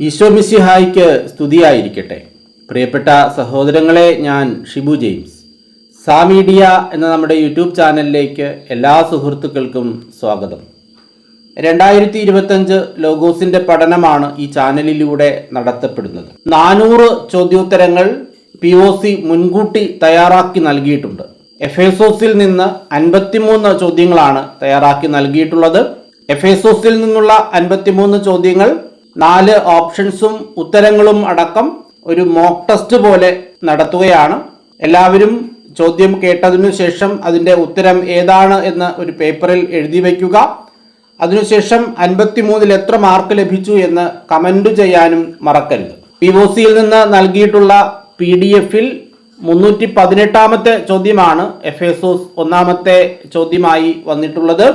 ഈശോമിസിഹായിക്ക് സ്തുതിയായിരിക്കട്ടെ. പ്രിയപ്പെട്ട സഹോദരങ്ങളെ ഞാൻ ഷിബു ജെയിംസ്. സാമീഡിയ എന്ന നമ്മുടെ യൂട്യൂബ് ചാനലിലേക്ക് എല്ലാ സുഹൃത്തുക്കൾക്കും സ്വാഗതം. രണ്ടായിരത്തി ഇരുപത്തഞ്ച് ലോഗോസിന്റെ പഠനമാണ് ഈ ചാനലിലൂടെ നടത്തപ്പെടുന്നത്. നാനൂറ് ചോദ്യോത്തരങ്ങൾ പി ഒ സി മുൻകൂട്ടി തയ്യാറാക്കി നൽകിയിട്ടുണ്ട്. എഫേസോസിൽ നിന്ന് അൻപത്തിമൂന്ന് ചോദ്യങ്ങളാണ് തയ്യാറാക്കി നൽകിയിട്ടുള്ളത്. എഫേസോസിൽ നിന്നുള്ള അൻപത്തിമൂന്ന് ചോദ്യങ്ങൾ നാല് ഓപ്ഷൻസും ഉത്തരങ്ങളും അടക്കം ഒരു മോക്ക് ടെസ്റ്റ് പോലെ നടത്തുകയാണ്. എല്ലാവരും ചോദ്യം കേട്ടതിനു ശേഷം അതിന്റെ ഉത്തരം ഏതാണ് എന്ന് ഒരു പേപ്പറിൽ എഴുതി വയ്ക്കുക. അതിനുശേഷം അൻപത്തിമൂന്നിൽ എത്ര മാർക്ക് ലഭിച്ചു എന്ന് കമന്റ് ചെയ്യാനും മറക്കരുത്. പി ഒ സിയിൽ നിന്ന് നൽകിയിട്ടുള്ള പി ഡി എഫിൽ മുന്നൂറ്റി പതിനെട്ടാമത്തെ ചോദ്യമാണ് എഫ് എസ് ഒന്നാമത്തെ ചോദ്യമായി വന്നിട്ടുള്ളത്.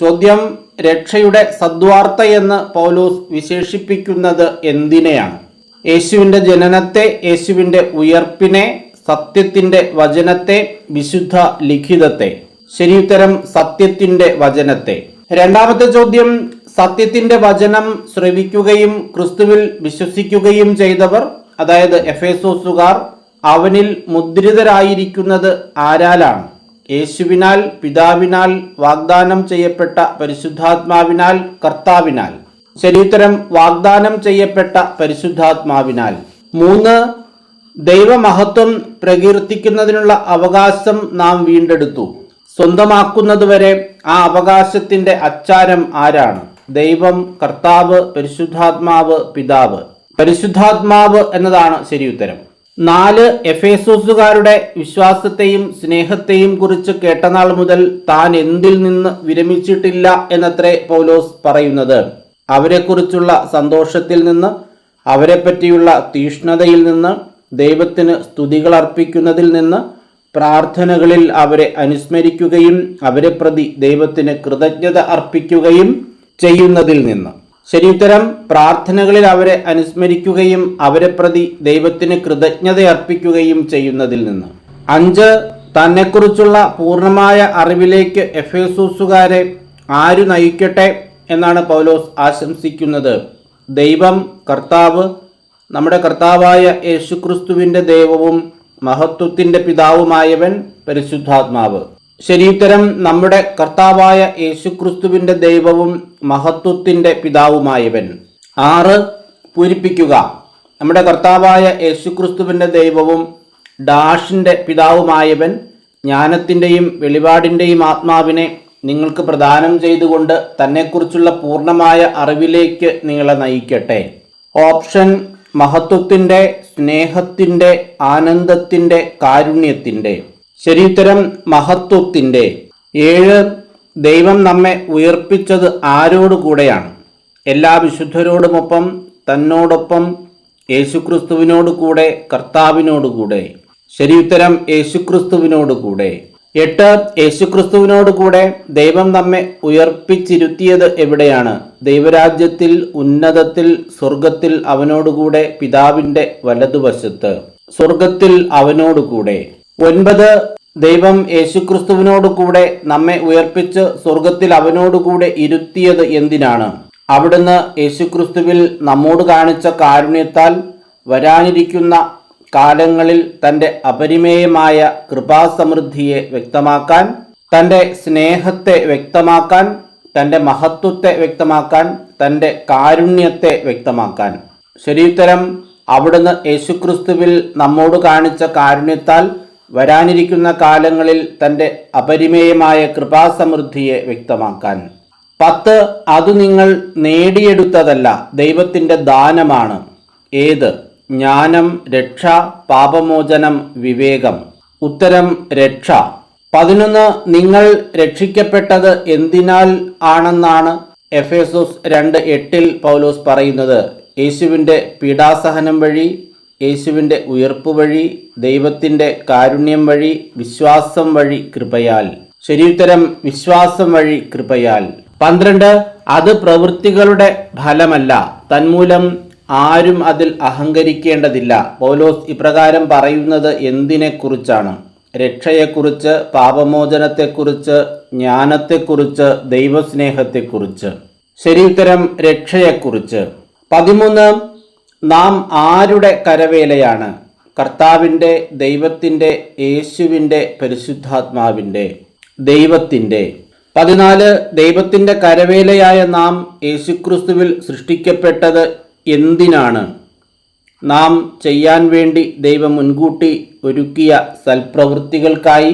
ചോദ്യം രക്ഷയുടെ സദ്വാർത്ത എന്ന് പൗലോസ് വിശേഷിപ്പിക്കുന്നത് എന്തിനെയാണ്? യേശുവിന്റെ ജനനത്തെ യേശുവിന്റെ ഉയർപ്പിനെ സത്യത്തിന്റെ വചനത്തെ വിശുദ്ധ ലിഖിതത്തെ. ശരിയുത്തരം സത്യത്തിന്റെ വചനത്തെ. രണ്ടാമത്തെ ചോദ്യം സത്യത്തിന്റെ വചനം ശ്രവിക്കുകയും ക്രിസ്തുവിൽ വിശ്വസിക്കുകയും ചെയ്തവർ അതായത് എഫേസോസുകാർ അവനിൽ മുദ്രിതരായിരിക്കുന്നത് ആരാലാണ്? യേശുവിനാൽ പിതാവിനാൽ വാഗ്ദാനം ചെയ്യപ്പെട്ട പരിശുദ്ധാത്മാവിനാൽ കർത്താവിനാൽ. ശരീരം വാഗ്ദാനം ചെയ്യപ്പെട്ട പരിശുദ്ധാത്മാവിനാൽ. മൂന്ന് ദൈവമഹത്വം പ്രകീർത്തിക്കുന്നതിനുള്ള അവകാശം നാം വീണ്ടെടുത്തു. സ്വന്തമാക്കുന്നതുവരെ ആ അവകാശത്തിന്റെ അച്ചാരം ആരാണ്? ദൈവം കർത്താവ് പരിശുദ്ധാത്മാവ് പിതാവ്. പരിശുദ്ധാത്മാവ് എന്നതാണ് ശരിയുത്തരം. നാല് എഫേസോസുകാരുടെ വിശ്വാസത്തെയും സ്നേഹത്തെയും കുറിച്ച് കേട്ടനാൾ മുതൽ താൻ എന്തിൽ നിന്ന് വിരമിച്ചിട്ടില്ല എന്നത്രേ പൗലോസ് പറയുന്നത്. അവരെക്കുറിച്ചുള്ള സന്തോഷത്തിൽ നിന്ന് അവരെപ്പറ്റിയുള്ള തീഷ്ണതയിൽ നിന്ന് ദൈവത്തിന് സ്തുതികൾ അർപ്പിക്കുന്നതിൽ നിന്ന് പ്രാർത്ഥനകളിൽ അവരെ അനുസ്മരിക്കുകയും അവരെ പ്രതി ദൈവത്തിന് കൃതജ്ഞത അർപ്പിക്കുകയും ചെയ്യുന്നതിൽ നിന്ന്. ശരിയുത്തരം പ്രാർത്ഥനകളിൽ അവരെ അനുസ്മരിക്കുകയും അവരെ പ്രതി ദൈവത്തിന് കൃതജ്ഞത അർപ്പിക്കുകയും ചെയ്യുന്നതിൽ നിന്ന്. അഞ്ച് തന്നെക്കുറിച്ചുള്ള പൂർണമായ അറിവിലേക്ക് എഫേസൂസുകാരെ ആര് നയിക്കട്ടെ എന്നാണ് പൗലോസ് ആശംസിക്കുന്നത്. ദൈവം കർത്താവ് നമ്മുടെ കർത്താവായ യേശുക്രിസ്തുവിന്റെ ദൈവവും മഹത്വത്തിന്റെ പിതാവുമായവൻ പരിശുദ്ധാത്മാവ്. ശരിയുത്തരം നമ്മുടെ കർത്താവായ യേശുക്രിസ്തുവിന്റെ ദൈവവും മഹത്വത്തിന്റെ പിതാവുമായവൻ. ആറ് പൂരിപ്പിക്കുക. നമ്മുടെ കർത്താവായ യേശുക്രിസ്തുവിന്റെ ദൈവവും ഡാഷിന്റെ പിതാവുമായവൻ ജ്ഞാനത്തിന്റെയും വെളിപാടിന്റെയും ആത്മാവിനെ നിങ്ങൾക്ക് പ്രദാനം ചെയ്തുകൊണ്ട് തന്നെക്കുറിച്ചുള്ള പൂർണമായ അറിവിലേക്ക് നിങ്ങളെ നയിക്കട്ടെ. ഓപ്ഷൻ മഹത്വത്തിന്റെ സ്നേഹത്തിന്റെ ആനന്ദത്തിന്റെ കാരുണ്യത്തിന്റെ ശരിയുത്തരം മഹത്വത്തിന്റെ ഏഴ് ദൈവം നമ്മെ ഉയർപ്പിച്ചത് ആരോടുകൂടെയാണ്. എല്ലാ വിശുദ്ധരോടുമൊപ്പം തന്നോടൊപ്പം യേശുക്രിസ്തുവിനോട് കൂടെ കർത്താവിനോട് കൂടെ ശരിയുത്തരം യേശുക്രിസ്തുവിനോട് കൂടെ എട്ട് യേശുക്രിസ്തുവിനോട് കൂടെ ദൈവം നമ്മെ ഉയർപ്പിച്ചിരുത്തിയത് എവിടെയാണ്? ദൈവരാജ്യത്തിൽ ഉന്നതത്തിൽ സ്വർഗത്തിൽ അവനോടുകൂടെ പിതാവിന്റെ വലതുവശത്ത്. സ്വർഗത്തിൽ അവനോടുകൂടെ. ഒൻപത് ദൈവം യേശുക്രിസ്തുവിനോട് കൂടെ നമ്മെ ഉയർപ്പിച്ച് സ്വർഗത്തിൽ അവനോടുകൂടെ ഇരുത്തിയത് എന്തിനാണ്? അവിടുന്ന് യേശുക്രിസ്തുവിൽ നമ്മോട് കാണിച്ച കാരുണ്യത്താൽ വരാനിരിക്കുന്ന കാലങ്ങളിൽ തന്റെ അപരിമേയമായ കൃപാസമൃദ്ധിയെ വ്യക്തമാക്കാൻ തന്റെ സ്നേഹത്തെ വ്യക്തമാക്കാൻ തന്റെ മഹത്വത്തെ വ്യക്തമാക്കാൻ തന്റെ കാരുണ്യത്തെ വ്യക്തമാക്കാൻ. ശരിയുത്തരം അവിടുന്ന് യേശുക്രിസ്തുവിൽ നമ്മോട് കാണിച്ച കാരുണ്യത്താൽ വരാനിരിക്കുന്ന കാലങ്ങളിൽ തന്റെ അപരിമേയമായ കൃപാസമൃദ്ധിയെ വ്യക്തമാക്കാൻ. പത്ത് അത് നിങ്ങൾ നേടിയെടുത്തതല്ല ദൈവത്തിന്റെ ദാനമാണ്. ഏത്? ജ്ഞാനം രക്ഷ പാപമോചനം വിവേകം. ഉത്തരം രക്ഷ. പതിനൊന്ന് നിങ്ങൾ രക്ഷിക്കപ്പെട്ടത് എന്തിനാൽ ആണെന്നാണ് എഫേസോസ് രണ്ട് എട്ടിൽ പൗലോസ് പറയുന്നത്. യേശുവിന്റെ പീഡാസഹനം വഴി യേശുവിന്റെ ഉയർപ്പ് വഴി ദൈവത്തിന്റെ കാരുണ്യം വഴി വിശ്വാസം വഴി കൃപയാൽ. ശരിയുത്തരം വിശ്വാസം വഴി കൃപയാൽ. പന്ത്രണ്ട് അത് പ്രവൃത്തികളുടെ ഫലമല്ല. തന്മൂലം ആരും അതിൽ അഹങ്കരിക്കേണ്ടതില്ല. പൗലോസ് ഇപ്രകാരം പറയുന്നത് എന്തിനെക്കുറിച്ചാണ്? രക്ഷയെക്കുറിച്ച് പാപമോചനത്തെക്കുറിച്ച് ജ്ഞാനത്തെക്കുറിച്ച് ദൈവസ്നേഹത്തെക്കുറിച്ച്. ശരി ഉത്തരം രക്ഷയെക്കുറിച്ച്. പതിമൂന്ന് നാം ആരുടെ കരവേലയാണ്? കർത്താവിന്റെ ദൈവത്തിന്റെ യേശുവിന്റെ പരിശുദ്ധാത്മാവിന്റെ ദൈവത്തിന്റെ. പതിനാല് ദൈവത്തിന്റെ കരവേലയായ നാം യേശുക്രിസ്തുവിൽ സൃഷ്ടിക്കപ്പെട്ടത് എന്തിനാണ്? നാം ചെയ്യാൻ വേണ്ടി ദൈവം മുൻകൂട്ടി ഒരുക്കിയ സൽപ്രവൃത്തികൾക്കായി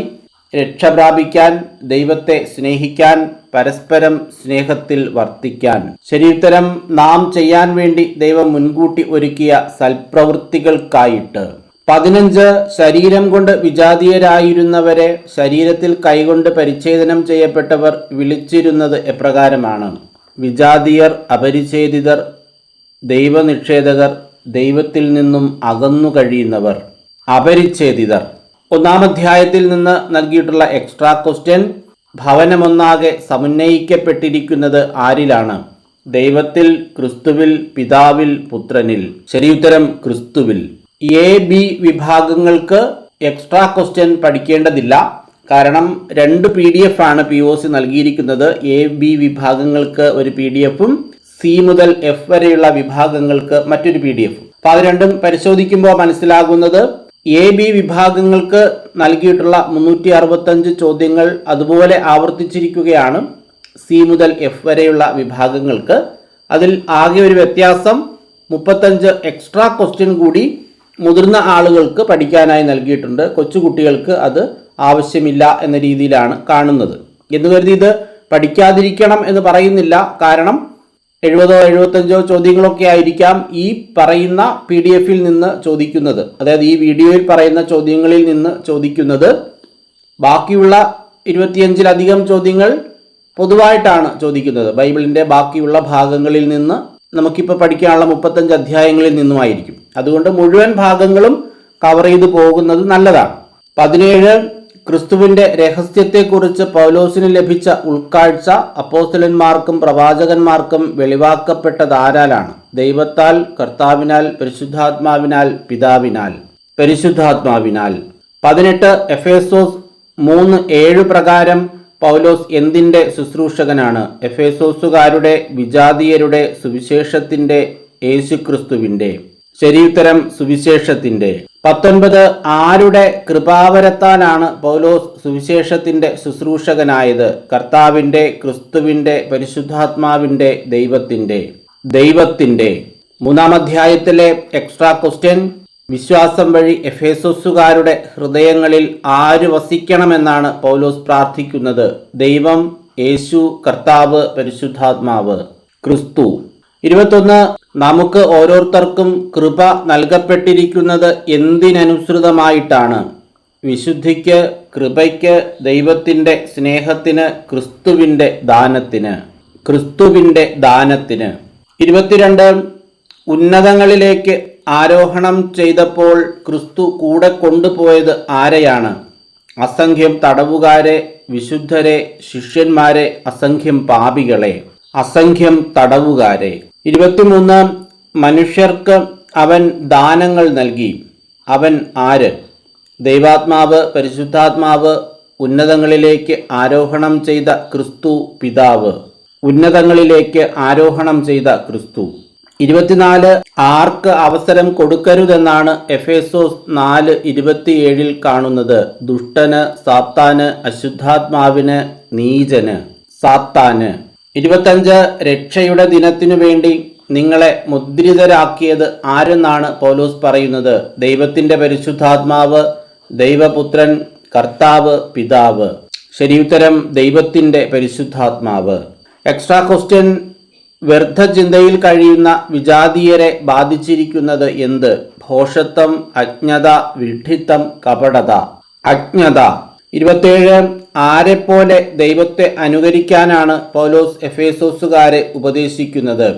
രക്ഷ പ്രാപിക്കാൻ ദൈവത്തെ സ്നേഹിക്കാൻ പരസ്പരം സ്നേഹത്തിൽ വർത്തിക്കാൻ. ശരിയുത്തരം നാം ചെയ്യാൻ വേണ്ടി ദൈവം മുൻകൂട്ടി ഒരുക്കിയ സൽപ്രവൃത്തികൾക്കായിട്ട്. പതിനഞ്ച് ശരീരം കൊണ്ട് വിജാതീയരായിരുന്നവരെ ശരീരത്തിൽ കൈകൊണ്ട് പരിച്ഛേദനം ചെയ്യപ്പെട്ടവർ വിളിച്ചിരുന്നത് എപ്രകാരമാണ്? വിജാതീയർ അപരിച്ഛേദിതർ ദൈവനിഷേധകർ ദൈവത്തിൽ നിന്നും അകന്നു കഴിയുന്നവർ. അപരിച്ഛേദിതർ. ഒന്നാം അധ്യായത്തിൽ നിന്ന് നൽകിയിട്ടുള്ള എക്സ്ട്രാ ക്വസ്റ്റ്യൻ ഭവനമൊന്നാകെ സമന്വയിക്കപ്പെട്ടിരിക്കുന്നത് ആരിലാണ്? ദൈവത്തിൽ ക്രിസ്തുവിൽ പിതാവിൽ പുത്രനിൽ. ശരിയുത്തരം ക്രിസ്തുവിൽ. എ ബി വിഭാഗങ്ങൾക്ക് എക്സ്ട്രാ ക്വസ്റ്റ്യൻ പഠിക്കേണ്ടതില്ല. കാരണം രണ്ട് പി ഡി എഫ് ആണ് പി ഒ സി നൽകിയിരിക്കുന്നത്. എ ബി വിഭാഗങ്ങൾക്ക് ഒരു പി ഡി എഫും സി മുതൽ എഫ് വരെയുള്ള വിഭാഗങ്ങൾക്ക് മറ്റൊരു പി ഡി എഫും അപ്പോൾ അത് രണ്ടും പരിശോധിക്കുമ്പോൾ മനസ്സിലാകുന്നത് എ ബി വിഭാഗങ്ങൾക്ക് നൽകിയിട്ടുള്ള മുന്നൂറ്റി അറുപത്തഞ്ച് ചോദ്യങ്ങൾ അതുപോലെ ആവർത്തിച്ചിരിക്കുകയാണ് സി മുതൽ എഫ് വരെയുള്ള വിഭാഗങ്ങൾക്ക്. അതിൽ ആകെ ഒരു വ്യത്യാസം മുപ്പത്തഞ്ച് എക്സ്ട്രാ ക്വസ്റ്റ്യൻ കൂടി മുതിർന്ന ആളുകൾക്ക് പഠിക്കാനായി നൽകിയിട്ടുണ്ട്. കൊച്ചുകുട്ടികൾക്ക് അത് ആവശ്യമില്ല എന്ന രീതിയിലാണ് കാണുന്നത്. എന്ന് കരുതി ഇത് പഠിക്കാതിരിക്കണം എന്ന് പറയുന്നില്ല. കാരണം എഴുപതോ എഴുപത്തഞ്ചോ ചോദ്യങ്ങളൊക്കെ ആയിരിക്കാം ഈ പറയുന്ന പി ഡി എഫിൽ നിന്ന് ചോദിക്കുന്നത്. അതായത് ഈ വീഡിയോയിൽ പറയുന്ന ചോദ്യങ്ങളിൽ നിന്ന് ചോദിക്കുന്നത്. ബാക്കിയുള്ള ഇരുപത്തിയഞ്ചിലധികം ചോദ്യങ്ങൾ പൊതുവായിട്ടാണ് ചോദിക്കുന്നത്. ബൈബിളിന്റെ ബാക്കിയുള്ള ഭാഗങ്ങളിൽ നിന്ന് നമുക്കിപ്പോൾ പഠിക്കാനുള്ള മുപ്പത്തഞ്ച് അധ്യായങ്ങളിൽ നിന്നുമായിരിക്കും. അതുകൊണ്ട് മുഴുവൻ ഭാഗങ്ങളും കവർ ചെയ്തു പോകുന്നത് നല്ലതാണ്. പതിനേഴ് ക്രിസ്തുവിന്റെ രഹസ്യത്തെക്കുറിച്ച് പൗലോസിന് ലഭിച്ച ഉൾക്കാഴ്ച അപ്പോസ്തലന്മാർക്കും പ്രവാചകന്മാർക്കും വെളിവാക്കപ്പെട്ടത് ആരാലാണ് ദൈവത്താൽ കർത്താവിനാൽ പരിശുദ്ധാത്മാവിനാൽ പിതാവിനാൽ. പരിശുദ്ധാത്മാവിനാൽ. പതിനെട്ട് എഫേസോസ് മൂന്ന് ഏഴ് പ്രകാരം പൗലോസ് എന്തിന്റെ ശുശ്രൂഷകനാണ്? എഫേസോസുകാരുടെ വിജാതീയരുടെ സുവിശേഷത്തിന്റെ യേശുക്രിസ്തുവിന്റെ ശരിയുത്തരം സുവിശേഷത്തിന്റെ പത്തൊൻപത് ആരുടെ കൃപാവരത്താലാണ് പൗലോസ് സുവിശേഷത്തിന്റെ ശുശ്രൂഷകനായത്? കർത്താവിന്റെ ക്രിസ്തുവിന്റെ പരിശുദ്ധാത്മാവിന്റെ ദൈവത്തിന്റെ ദൈവത്തിന്റെ മൂന്നാം അധ്യായത്തിലെ എക്സ്ട്രാ ക്വസ്റ്റ്യൻ വിശ്വാസം വഴി എഫേസോസുകാരുടെ ഹൃദയങ്ങളിൽ ആര് വസിക്കണമെന്നാണ് പൗലോസ് പ്രാർത്ഥിക്കുന്നത്? ദൈവം യേശു കർത്താവ് പരിശുദ്ധാത്മാവ്. ക്രിസ്തു. ഇരുപത്തൊന്ന് നമുക്ക് ഓരോരുത്തർക്കും കൃപ നൽകപ്പെട്ടിരിക്കുന്നത് എന്തിനനുസൃതമായിട്ടാണ്? വിശുദ്ധിക്ക് കൃപയ്ക്ക് ദൈവത്തിന്റെ സ്നേഹത്തിന് ക്രിസ്തുവിന്റെ ദാനത്തിന്. ക്രിസ്തുവിന്റെ ദാനത്തിന്. ഇരുപത്തിരണ്ട് ഉന്നതങ്ങളിലേക്ക് ആരോഹണം ചെയ്തപ്പോൾ ക്രിസ്തു കൂടെ കൊണ്ടുപോയത് ആരെയാണ്? അസംഖ്യം തടവുകാരെ വിശുദ്ധരെ ശിഷ്യന്മാരെ അസംഖ്യം പാപികളെ. അസംഖ്യം തടവുകാരെ. ഇരുപത്തിമൂന്ന് മനുഷ്യർക്ക് അവൻ ദാനങ്ങൾ നൽകി. അവൻ ആര്? ദൈവാത്മാവ് പരിശുദ്ധാത്മാവ് ഉന്നതങ്ങളിലേക്ക് ആരോഹണം ചെയ്ത ക്രിസ്തു പിതാവ്. ഉന്നതങ്ങളിലേക്ക് ആരോഹണം ചെയ്ത ക്രിസ്തു. ഇരുപത്തിനാല് ആർക്ക് അവസരം കൊടുക്കരുതെന്നാണ് എഫേസോസ് നാല് ഇരുപത്തിയേഴിൽ കാണുന്നത്. ദുഷ്ടന് സാത്താന് അശുദ്ധാത്മാവിന് നീചന്. സാത്താന്. ഇരുപത്തഞ്ച് രക്ഷയുടെ ദിനത്തിനു വേണ്ടി നിങ്ങളെ മുദ്രിതരാക്കിയത് ആരെന്നാണ് പൗലോസ് പറയുന്നത്? ദൈവത്തിന്റെ പരിശുദ്ധാത്മാവ് ദൈവപുത്രൻ കർത്താവ് പിതാവ്. ശരിയുത്തരം ദൈവത്തിന്റെ പരിശുദ്ധാത്മാവ്. എക്സ്ട്രാ ക്വസ്റ്റ്യൻ വ്യർത്ഥ ചിന്തയിൽ കഴിയുന്ന വിജാതീയരെ ബാധിച്ചിരിക്കുന്നത് എന്ത്? ഭോഷത്വം അജ്ഞത വിഡ്ഢിത്തം കപടത. അജ്ഞത. ഇരുപത്തേഴ് ആരെപ്പോലെ ദൈവത്തെ അനുകരിക്കാനാണ് പൗലോസ് എഫേസോസുകാരെ ഉപദേശിക്കുന്നത്.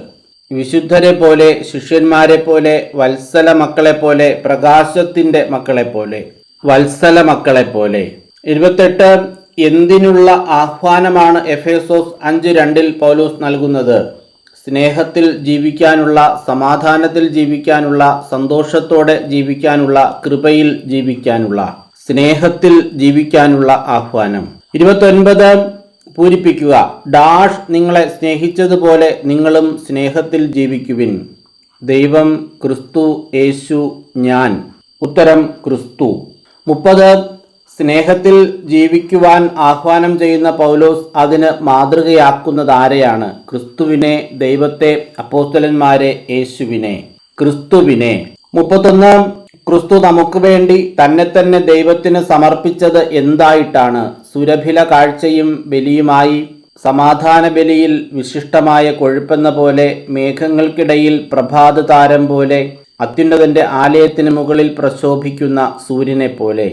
വിശുദ്ധരെ പോലെ ശിഷ്യന്മാരെ പോലെ വത്സല മക്കളെ പോലെ പ്രകാശത്തിന്റെ മക്കളെ പോലെ വത്സല മക്കളെ പോലെ ഇരുപത്തെട്ട് എന്തിനുള്ള ആഹ്വാനമാണ് എഫേസോസ് അഞ്ച് രണ്ടിൽ പൗലോസ് നൽകുന്നത്? സ്നേഹത്തിൽ ജീവിക്കാനുള്ള സമാധാനത്തിൽ ജീവിക്കാനുള്ള സന്തോഷത്തോടെ ജീവിക്കാനുള്ള കൃപയിൽ ജീവിക്കാനുള്ള. സ്നേഹത്തിൽ ജീവിക്കാനുള്ള ആഹ്വാനം. ഇരുപത്തൊൻപത് പൂരിപ്പിക്കുക. ഡാഷ് നിങ്ങളെ സ്നേഹിച്ചതുപോലെ നിങ്ങളും സ്നേഹത്തിൽ ജീവിക്കുവിൻ. ദൈവം ക്രിസ്തു യേശു ഞാൻ. ഉത്തരം ക്രിസ്തു. മുപ്പത് സ്നേഹത്തിൽ ജീവിക്കുവാൻ ആഹ്വാനം ചെയ്യുന്ന പൗലോസ് അതിന് മാതൃകയാക്കുന്നത് ആരെയാണ് ക്രിസ്തുവിനെ ദൈവത്തെ അപ്പോസ്തലന്മാരെ യേശുവിനെ. ക്രിസ്തുവിനെ. മുപ്പത്തൊന്ന് ക്രിസ്തു നമുക്ക് വേണ്ടി തന്നെ തന്നെ ദൈവത്തിന് സമർപ്പിച്ചത് എന്തായിട്ടാണ്? സുരഭില കാഴ്ചയും ബലിയുമായി സമാധാന ബലിയിൽ വിശിഷ്ടമായ കൊഴുപ്പെന്ന പോലെ മേഘങ്ങൾക്കിടയിൽ പ്രഭാത താരം പോലെ അത്യുന്നതന്റെ ആലയത്തിന് മുകളിൽ പ്രശോഭിക്കുന്ന സൂര്യനെ പോലെ.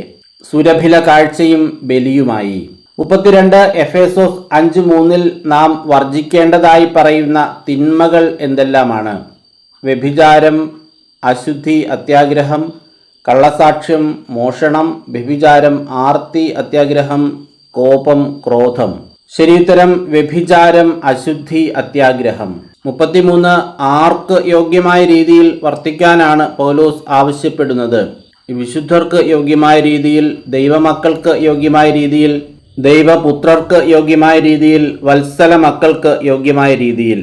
സുരഭില കാഴ്ചയും ബലിയുമായി. മുപ്പത്തിരണ്ട് എഫേസോസ് അഞ്ച് മൂന്നിൽ നാം വർജിക്കേണ്ടതായി പറയുന്ന തിന്മകൾ എന്തെല്ലാമാണ്? വ്യഭിചാരം അശുദ്ധി അത്യാഗ്രഹം കള്ളസാക്ഷ്യം മോഷണം വ്യഭിചാരം ആർത്തി അത്യാഗ്രഹം കോപം ക്രോധം. ശരിയുത്തരം വ്യഭിചാരം അശുദ്ധി അത്യാഗ്രഹം. മുപ്പത്തിമൂന്ന് ആർക്ക് യോഗ്യമായ രീതിയിൽ വർത്തിക്കാനാണ് പൗലോസ് ആവശ്യപ്പെടുന്നത്. വിശുദ്ധർക്ക് യോഗ്യമായ രീതിയിൽ ദൈവമക്കൾക്ക് യോഗ്യമായ രീതിയിൽ ദൈവപുത്രർക്ക് യോഗ്യമായ രീതിയിൽ വത്സല മക്കൾക്ക് യോഗ്യമായ രീതിയിൽ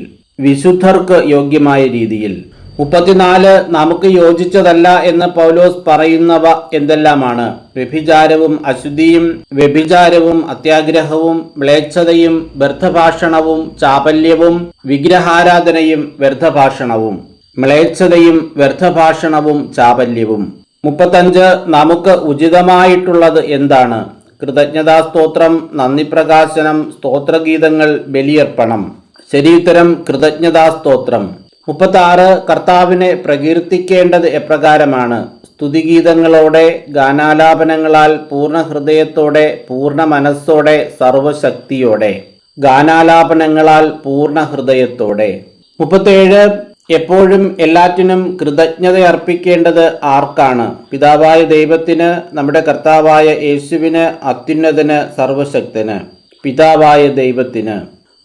വിശുദ്ധർക്ക് യോഗ്യമായ രീതിയിൽ. മുപ്പത്തിനാല് നമുക്ക് യോജിച്ചതല്ല എന്ന് പൗലോസ് പറയുന്നവ എന്തെല്ലാമാണ്? വ്യഭിചാരവും അശുദ്ധിയും വ്യഭിചാരവും അത്യാഗ്രഹവും മ്ലേച്ഛതയും വ്യർത്ഥഭാഷണവും ചാപല്യവും വിഗ്രഹാരാധനയും വ്യർത്ഥഭാഷണവും. മ്ലേച്ഛതയും വ്യർത്ഥഭാഷണവും ചാപല്യവും. മുപ്പത്തഞ്ച് നമുക്ക് ഉചിതമായിട്ടുള്ളത് എന്താണ്? കൃതജ്ഞതാ സ്തോത്രം നന്ദി പ്രകാശനം സ്തോത്രഗീതങ്ങൾ ബലിയർപ്പണം. ശരിയുത്തരം കൃതജ്ഞതാസ്തോത്രം. മുപ്പത്തി ആറ് കർത്താവിനെ പ്രകീർത്തിക്കേണ്ടത് എപ്രകാരമാണ്? സ്തുതിഗീതങ്ങളോടെ ഗാനാലാപനങ്ങളാൽ പൂർണ ഹൃദയത്തോടെ പൂർണ മനസ്സോടെ സർവശക്തിയോടെ ഗാനാലാപനങ്ങളാൽ പൂർണ ഹൃദയത്തോടെ മുപ്പത്തേഴ് എപ്പോഴും എല്ലാറ്റിനും കൃതജ്ഞത അർപ്പിക്കേണ്ടത് ആർക്കാണ്? പിതാവായ ദൈവത്തിന് നമ്മുടെ കർത്താവായ യേശുവിന് അത്യുന്നതന് സർവശക്തന് പിതാവായ ദൈവത്തിന്.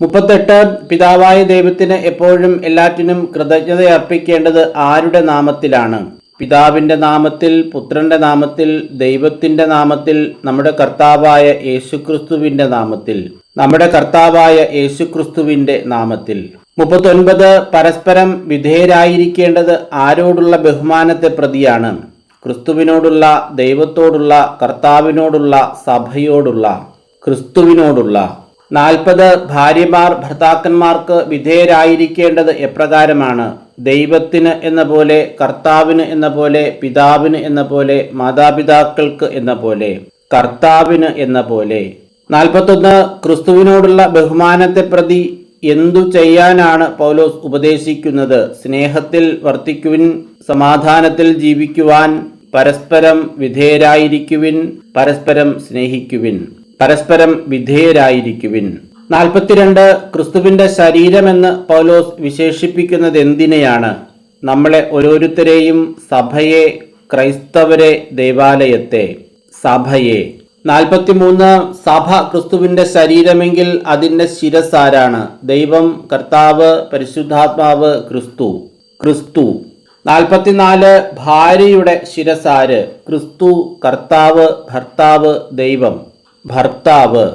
മുപ്പത്തെട്ട് പിതാവായ ദൈവത്തിന് എപ്പോഴും എല്ലാറ്റിനും കൃതജ്ഞത അർപ്പിക്കേണ്ടത് ആരുടെ നാമത്തിലാണ്? പിതാവിന്റെ നാമത്തിൽ പുത്രന്റെ നാമത്തിൽ ദൈവത്തിന്റെ നാമത്തിൽ നമ്മുടെ കർത്താവായ യേശുക്രിസ്തുവിന്റെ നാമത്തിൽ. നമ്മുടെ കർത്താവായ യേശുക്രിസ്തുവിന്റെ നാമത്തിൽ. മുപ്പത്തൊൻപത് പരസ്പരം വിധേയരായിരിക്കേണ്ടത് ആരോടുള്ള ബഹുമാനത്തെ പ്രതിയാണ്? ക്രിസ്തുവിനോടുള്ള ദൈവത്തോടുള്ള കർത്താവിനോടുള്ള സഭയോടുള്ള ക്രിസ്തുവിനോടുള്ള. നാൽപ്പത് ഭാര്യമാർ ഭർത്താക്കന്മാർക്ക് വിധേയരായിരിക്കേണ്ടത് എപ്രകാരമാണ്? ദൈവത്തിന് എന്ന പോലെ കർത്താവിന് എന്ന പോലെ പിതാവിന് എന്ന പോലെ മാതാപിതാക്കൾക്ക് എന്ന പോലെ കർത്താവിന് എന്ന പോലെ. നാൽപ്പത്തൊന്ന് ക്രിസ്തുവിനോടുള്ള ബഹുമാനത്തെ പ്രതി എന്തു ചെയ്യാനാണ് പൗലോസ് ഉപദേശിക്കുന്നത്? സ്നേഹത്തിൽ വർത്തിക്കുവിൻ സമാധാനത്തിൽ ജീവിക്കുവാൻ പരസ്പരം വിധേയരായിരിക്കുവിൻ പരസ്പരം സ്നേഹിക്കുവിൻ. പരസ്പരം വിധേയരായിരിക്കുവിൻ. നാൽപ്പത്തിരണ്ട് ക്രിസ്തുവിന്റെ ശരീരമെന്ന് പൗലോസ് വിശേഷിപ്പിക്കുന്നത് എന്തിനെയാണ്? നമ്മളെ ഓരോരുത്തരെയും സഭയെ ക്രൈസ്തവരെ ദേവാലയത്തെ. സഭയെ. നാൽപ്പത്തിമൂന്ന് സഭ ക്രിസ്തുവിന്റെ ശരീരമെങ്കിൽ അതിന്റെ ശിരസാരാണ് ദൈവം കർത്താവ് പരിശുദ്ധാത്മാവ് ക്രിസ്തു. ക്രിസ്തു. നാൽപ്പത്തിനാല് ഭാര്യയുടെ ശിരസാര് ക്രിസ്തു കർത്താവ് ഭർത്താവ് ദൈവം. ഭർത്താവ്.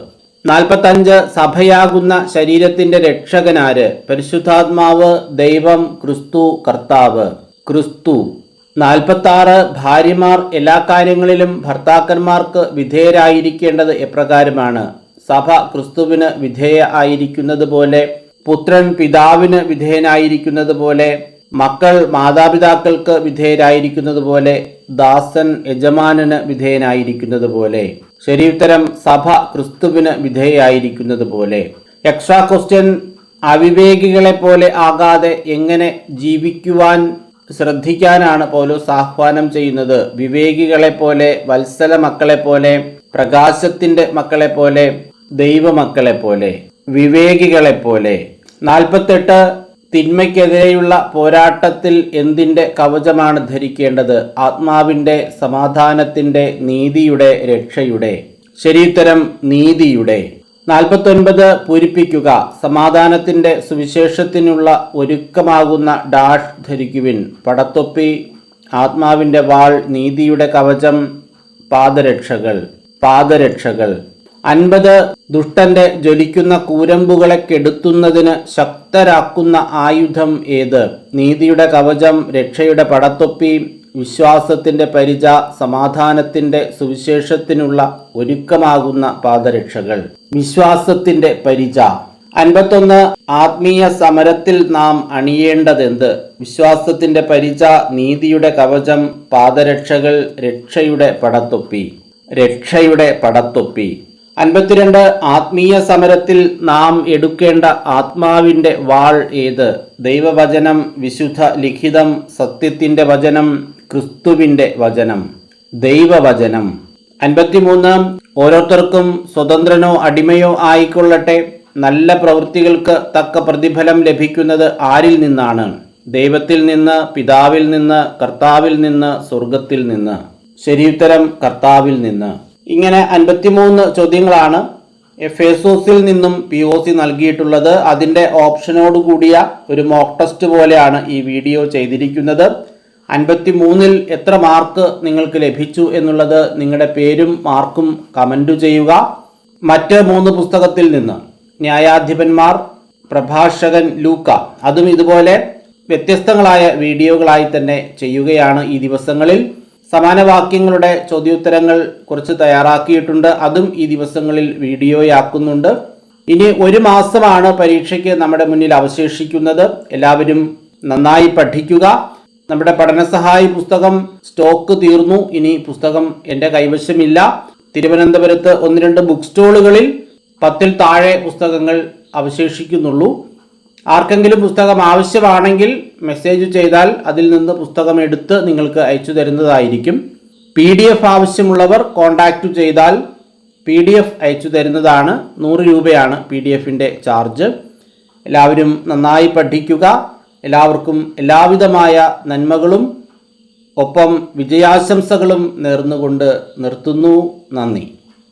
നാൽപ്പത്തഞ്ച് സഭയാകുന്ന ശരീരത്തിന്റെ രക്ഷകനാര്? പരിശുദ്ധാത്മാവ് ദൈവം ക്രിസ്തു കർത്താവ്. ക്രിസ്തു. നാൽപ്പത്താറ് ഭാര്യമാർ എല്ലാ കാര്യങ്ങളിലും ഭർത്താക്കന്മാർക്ക് വിധേയരായിരിക്കേണ്ടത് എപ്രകാരമാണ്? സഭ ക്രിസ്തുവിന് വിധേയ ആയിരിക്കുന്നത് പോലെ പുത്രൻ പിതാവിന് വിധേയനായിരിക്കുന്നത് പോലെ മക്കൾ മാതാപിതാക്കൾക്ക് വിധേയരായിരിക്കുന്നത് പോലെ ദാസൻ യജമാനന് വിധേയനായിരിക്കുന്നത് പോലെ ശരിയുത്തരം സഭ ക്രിസ്തുവിന് വിധേയായിരിക്കുന്നത് പോലെ എക്സ്ട്രാ ക്വസ്റ്റ്യൻ അവിവേകികളെ പോലെ ആകാതെ എങ്ങനെ ജീവിക്കുവാൻ ശ്രദ്ധിക്കാനാണ് പൗലോസ് ആഹ്വാനം ചെയ്യുന്നത്. വിവേകികളെ പോലെ വത്സല മക്കളെ പോലെ പ്രകാശത്തിന്റെ മക്കളെ പോലെ ദൈവമക്കളെ പോലെ വിവേകികളെ പോലെ. നാൽപ്പത്തെട്ട് തിന്മയ്ക്കെതിരെയുള്ള പോരാട്ടത്തിൽ എന്തിന്റെ കവചമാണ് ധരിക്കേണ്ടത്? ആത്മാവിന്റെ സമാധാനത്തിന്റെ നീതിയുടെ രക്ഷയുടെ. ശരിയുത്തരം നീതിയുടെ. നാൽപ്പത്തൊൻപത് പൂരിപ്പിക്കുക. സമാധാനത്തിന്റെ സുവിശേഷത്തിനുള്ള ഒരുക്കമാകുന്ന ഡാഷ് ധരിക്കുവിൻ. പടത്തൊപ്പി ആത്മാവിന്റെ വാൾ നീതിയുടെ കവചം പാദരക്ഷകൾ. പാദരക്ഷകൾ. അൻപത് ദുഷ്ടന്റെ ജ്വലിക്കുന്ന കൂരമ്പുകളെ കെടുത്തുന്നതിന് ശക്തരാക്കുന്ന ആയുധം ഏത്? നീതിയുടെ കവചം രക്ഷയുടെ പടത്തൊപ്പി വിശ്വാസത്തിന്റെ പരിച സമാധാനത്തിന്റെ സുവിശേഷത്തിനുള്ള ഒരുക്കമാകുന്ന പാദരക്ഷകൾ. വിശ്വാസത്തിന്റെ പരിച. അൻപത്തൊന്ന് ആത്മീയ സമരത്തിൽ നാം അണിയേണ്ടതെന്ത്? വിശ്വാസത്തിന്റെ പരിച നീതിയുടെ കവചം പാദരക്ഷകൾ രക്ഷയുടെ പടത്തൊപ്പി. രക്ഷയുടെ പടത്തൊപ്പി. അൻപത്തിരണ്ട് ആത്മീയ സമരത്തിൽ നാം എടുക്കേണ്ട ആത്മാവിന്റെ വാൾ ഏത്? ദൈവവചനം വിശുദ്ധ ലിഖിതം സത്യത്തിന്റെ വചനം ക്രിസ്തുവിന്റെ വചനം. ദൈവവചനം. അൻപത്തിമൂന്ന് ഓരോരുത്തർക്കും സ്വതന്ത്രനോ അടിമയോ ആയിക്കൊള്ളട്ടെ. നല്ല പ്രവൃത്തികൾക്ക് തക്ക പ്രതിഫലം ലഭിക്കുന്നത് ആരിൽ നിന്നാണ്? ദൈവത്തിൽ നിന്ന് പിതാവിൽ നിന്ന് കർത്താവിൽ നിന്ന് സ്വർഗത്തിൽ നിന്ന്. ശരിയുത്തരം കർത്താവിൽ നിന്ന്. ഇങ്ങനെ അൻപത്തിമൂന്ന് ചോദ്യങ്ങളാണ് എഫ് എഫേസോസിൽ നിന്നും പി ഒ സി നൽകിയിട്ടുള്ളത്. അതിന്റെ ഓപ്ഷനോട് കൂടിയ ഒരു മോക്ക് ടെസ്റ്റ് പോലെയാണ് ഈ വീഡിയോ ചെയ്തിരിക്കുന്നത്. അൻപത്തി മൂന്നിൽ എത്ര മാർക്ക് നിങ്ങൾക്ക് ലഭിച്ചു എന്നുള്ളത് നിങ്ങളുടെ പേരും മാർക്കും കമന്റ് ചെയ്യുക. മറ്റ് മൂന്ന് പുസ്തകത്തിൽ നിന്ന് ന്യായാധിപന്മാർ പ്രഭാഷകൻ ലൂക്ക അതും ഇതുപോലെ വ്യത്യസ്തങ്ങളായ വീഡിയോകളായി തന്നെ ചെയ്യുകയാണ് ഈ ദിവസങ്ങളിൽ. സമാന വാക്യങ്ങളുടെ ചോദ്യോത്തരങ്ങൾ കുറച്ച് തയ്യാറാക്കിയിട്ടുണ്ട്. അതും ഈ ദിവസങ്ങളിൽ വീഡിയോയാക്കുന്നുണ്ട്. ഇനി ഒരു മാസമാണ് പരീക്ഷയ്ക്ക് നമ്മുടെ മുന്നിൽ അവശേഷിക്കുന്നത്. എല്ലാവരും നന്നായി പഠിക്കുക. നമ്മുടെ പഠനസഹായി പുസ്തകം സ്റ്റോക്ക് തീർന്നു. ഇനി പുസ്തകം എന്റെ കൈവശമില്ല. തിരുവനന്തപുരത്ത് ഒന്ന് രണ്ട് ബുക്ക് സ്റ്റോളുകളിൽ പത്തിൽ താഴെ പുസ്തകങ്ങൾ അവശേഷിക്കുന്നുള്ളൂ. ആർക്കെങ്കിലും പുസ്തകം ആവശ്യമാണെങ്കിൽ മെസ്സേജ് ചെയ്താൽ അതിൽ നിന്ന് പുസ്തകം എടുത്ത് നിങ്ങൾക്ക് അയച്ചു തരുന്നതായിരിക്കും. പി ഡി എഫ് ആവശ്യമുള്ളവർ കോൺടാക്റ്റ് ചെയ്താൽ പി ഡി എഫ് അയച്ചു തരുന്നതാണ്. നൂറ് രൂപയാണ് പി ഡി എഫിന്റെ ചാർജ്. എല്ലാവരും നന്നായി പഠിക്കുക. എല്ലാവർക്കും എല്ലാവിധമായ നന്മകളും ഒപ്പം വിജയാശംസകളും നേർന്നുകൊണ്ട് നിർത്തുന്നു. നന്ദി.